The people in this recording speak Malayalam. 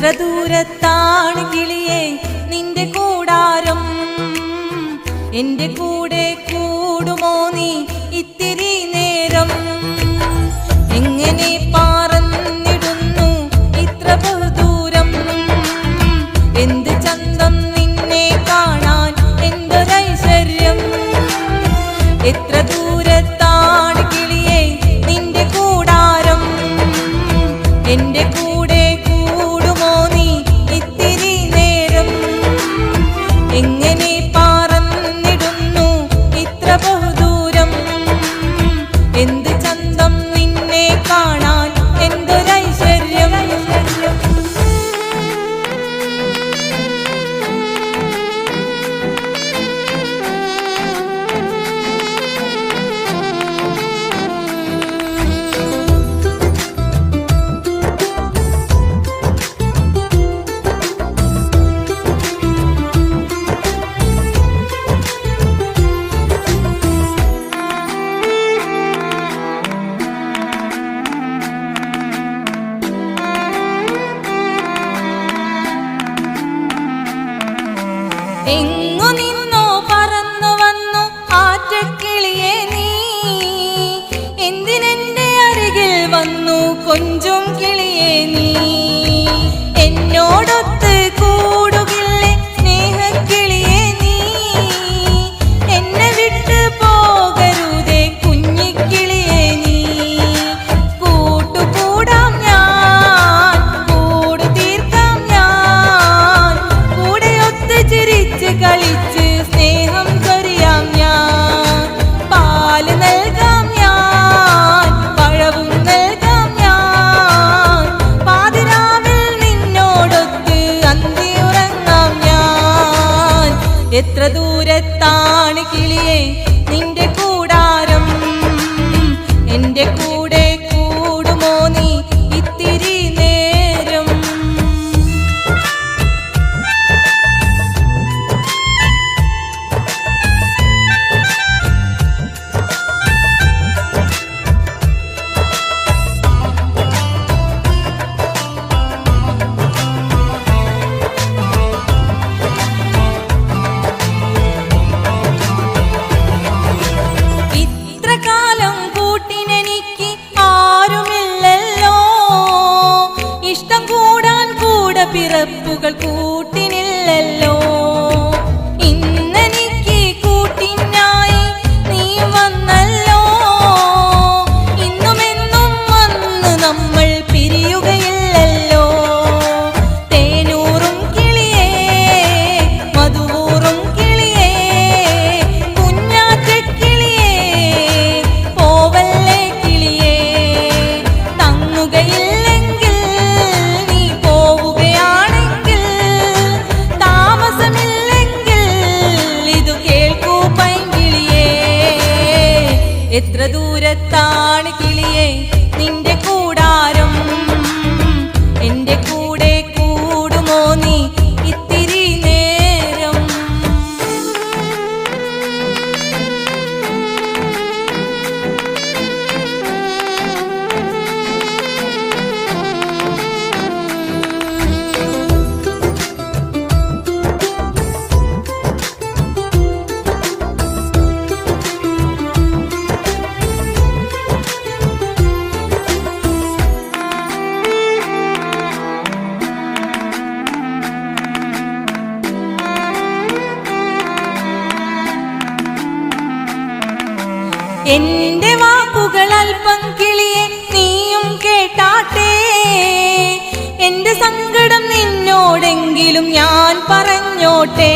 എത്ര ദൂരത്താണ് കിളിയെ നിന്റെ കൂടാരം? എന്റെ കൂടെ കൂടുമോ നീ ഇത്തിരി നേരം? എങ്ങനെ പാറന്നിടുന്നു ഇത്ര ദൂരം എന്ത് ചന്തം നിന്നെ കാണാൻ എന്തൊരൈശ്വര്യം? എത്ര ദൂരത്താണ് കിളിയെ നിന്റെ കൂടാരം? എന്റെ Inglês. എത്ര പിറപ്പുകൾ കൂട്ടി എന്റെ വാക്കുകൾ അല്പം കിളിയെ നീയും കേട്ടാട്ടെ. എന്റെ സങ്കടം നിന്നോടെങ്കിലും ഞാൻ പറഞ്ഞോട്ടേ.